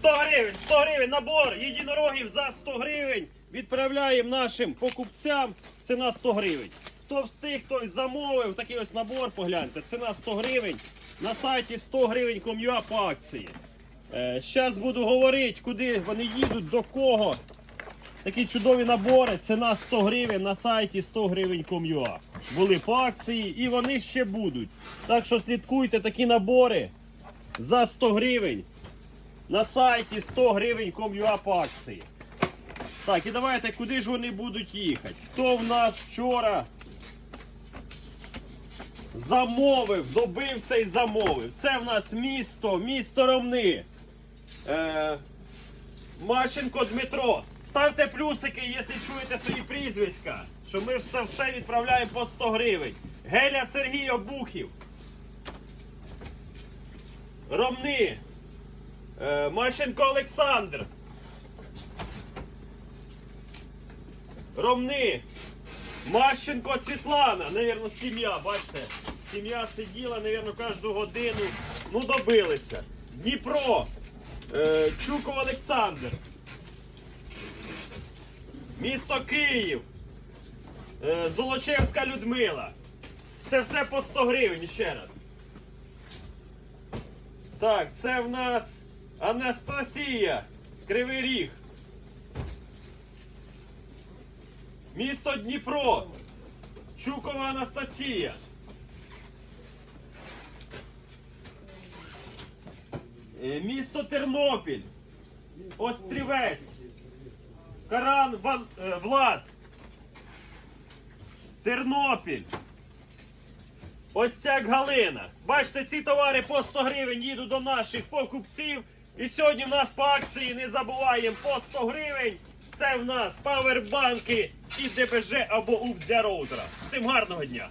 100 гривень, 100 гривень, набор єдинорогів за 100 гривень. Відправляємо нашим покупцям. Ціна 100 гривень. Хто встиг, хтось замовив, такий ось набор, погляньте. Ціна 100 гривень. На сайті 100 гривень ком'юа по акції. Зараз буду говорити, куди вони їдуть, до кого. Такі чудові набори, ціна 100 гривень на сайті 100 гривень ком'юа. Були по акції і вони ще будуть. Так що слідкуйте такі набори за 100 гривень на сайті 100 гривень ком'юа по акції. Так, і давайте, куди ж вони будуть їхати? Хто в нас вчора замовив, добився і замовив? Це в нас місто, місто Ромни. Е, Мащенко Дмитро. Ставте плюсики, якщо чуєте свої прізвиська, що ми це все відправляємо по 100 гривень. Геля Сергій Обухів. Ромни. Е, Мащенко Олександр. Ромни. Мащенко Світлана. Навірно, сім'я, бачите? Сім'я сиділа, навірно, кожну годину. Ну, добилися. Дніпро. Е, Чуков Олександр. Місто Київ. Е, Золочевська Людмила. Це все по 100 гривень ще раз. Так, це в нас Анастасія. Кривий Ріг. Місто Дніпро. Чукова Анастасія. Е, Місто Тернопіль. Острівець. Каран е, Влад. Тернопіль. Остяк Галина. Бачите, ці товари по 100 гривень їдуть до наших покупців. І сьогодні в нас по акції не забуваємо по 100 гривень. Це в нас павербанки і ДПЖ або УП для роутера. Всім гарного дня!